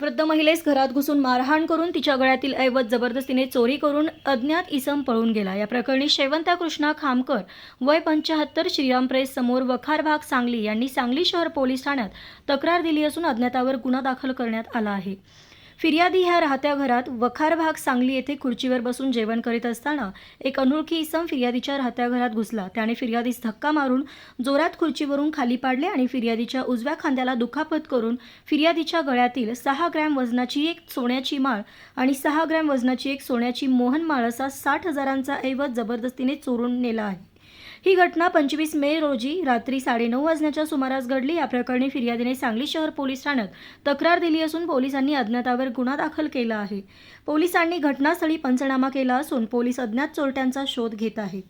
वृद्ध महिलेस घरात घुसून मारहाण करून तिच्या गळ्यातील ऐवज जबरदस्तीने चोरी करून अज्ञात इसम पळून गेला. या प्रकरणी शेवंता कृष्णा खामकर वय पंच्याहत्तर श्रीराम प्रेस समोर वखार भाग सांगली यांनी सांगली शहर पोलीस ठाण्यात तक्रार दिली असून अज्ञातावर गुन्हा दाखल करण्यात आला आहे. फिर्यादी ह्या राहत्या घरात वखार भाग सांगली येथे खुर्चीवर बसून जेवण करीत असताना एक अनोळखी इसम फिर्यादीच्या राहत्या घरात घुसला. त्याने फिर्यादीस धक्का मारून जोरात खुर्चीवरून खाली पाडले आणि फिर्यादीच्या उजव्या खांद्याला दुखापत करून फिर्यादीच्या गळ्यातील सहा ग्रॅम वजनाची एक सोन्याची माळ आणि सहा ग्रॅम वजनाची एक सोन्याची मोहन माळ असा साठ हजारांचा ऐवज जबरदस्तीने चोरून नेला आहे. ही घटना पंचवीस मे रोजी रात्री साडेनऊ वाजण्याच्या सुमारास घडली. या प्रकरणी फिर्यादीने सांगली शहर पोलीस ठाण्यात तक्रार दिली असून पोलिसांनी अज्ञातावर गुन्हा दाखल केला आहे. पोलिसांनी घटनास्थळी पंचनामा केला असून पोलीस अज्ञात चोरट्यांचा शोध घेत आहेत.